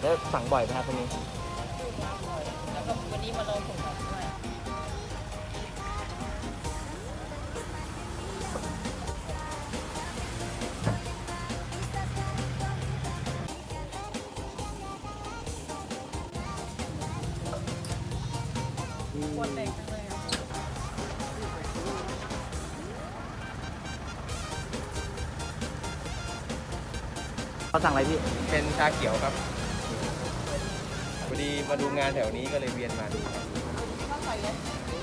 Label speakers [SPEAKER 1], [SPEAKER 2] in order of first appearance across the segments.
[SPEAKER 1] แล้วสั่งบ่อยไหมครับพวกนี้
[SPEAKER 2] แล้วก็วันนี้มาลองส่งของด้วยคนเด็กจังเลยอะ
[SPEAKER 1] เขาสั่งอะไรพี่
[SPEAKER 3] เป็นชาเขียวครับ พอดีมาดูงานแถวนี้ก็เลยเวียนมาดูครับ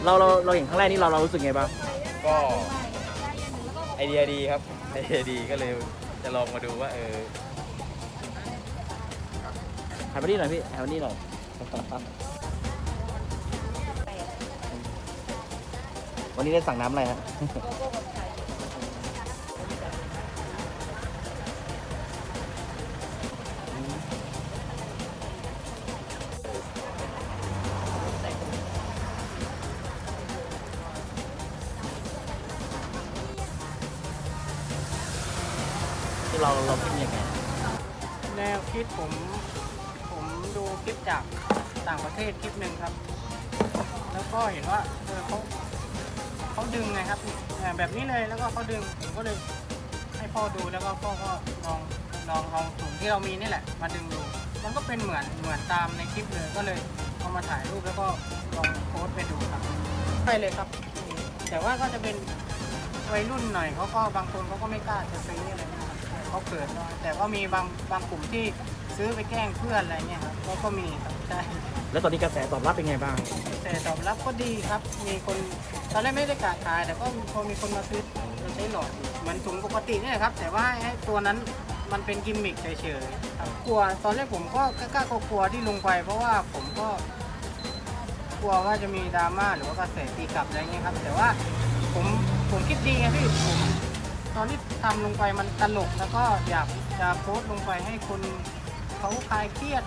[SPEAKER 1] เราเราเราเห็นครั้งแรกนี่เราเรารู้สึกไงบ้าง
[SPEAKER 3] ก็ไอเดียดีครับไอเดียดีก็เลยจะลองมาดูว่าเออ
[SPEAKER 1] ถ่ายมานี่หน่อยพี่ถ่ายมานี่หน่อยวันนี้ได้สั่งน้ำอะไรฮะ ที่เราเราคิดยังไง
[SPEAKER 4] แนวคิดผมผมดูคลิปจากต่างประเทศคลิปหนึ่งครับ แล้วก็เห็นว่าเออเขาเขาดึงไงครับแบบนี้เลยแล้วก็เขาดึงผมก็เลยให้พ่อดูแล้วก็พ่อก็ลองลองเอาถุงที่เรามีนี่แหละ มาดึงดูมันก็เป็นเหมือนเหมือนตามในคลิปเลยก็เลยเอามาถ่ายรูปแล้วก็ลองโพสไปดูครับไปเลยครับ แต่ว่าก็จะเป็นวัยรุ่นหน่อยเขาก็บางคนเขาก็ไม่กล้าจะซื้ออะไรนะครับ เขาเขินว่าแต่ก็มีบางบางกลุ่มที่ซื้อไปแกล้งเพื่อนอะไรเงี้ยครับก็ก็มีครับใช่
[SPEAKER 1] แล้วตอนนี้กระแสตอบรับเป็นไงบ้าง
[SPEAKER 4] แต่ตอบรับก็ดีครับ มีคนตอนแรกไม่ได้กะขาย แต่ก็พอมีคนมาซื้อจะใช้หลอดเหมือนถุงปกตินี่แหละครับ แต่ว่าไอ้ตัวนั้นมันเป็นกิมมิคเฉยๆครับกลัวตอนแรกผมก็กล้าๆกลัวๆที่ลงไป เพราะว่าผมก็ กลัวว่าจะมีดราม่าหรือว่ากระแสตีกลับอะไรเงี้ยครับ แต่ว่าผมผมคิดดีไงพี่ผม ตอนที่ทำลงไปมันตลกแล้วก็อยากจะโพสต์ลงไปให้คนเขาคลายเครียด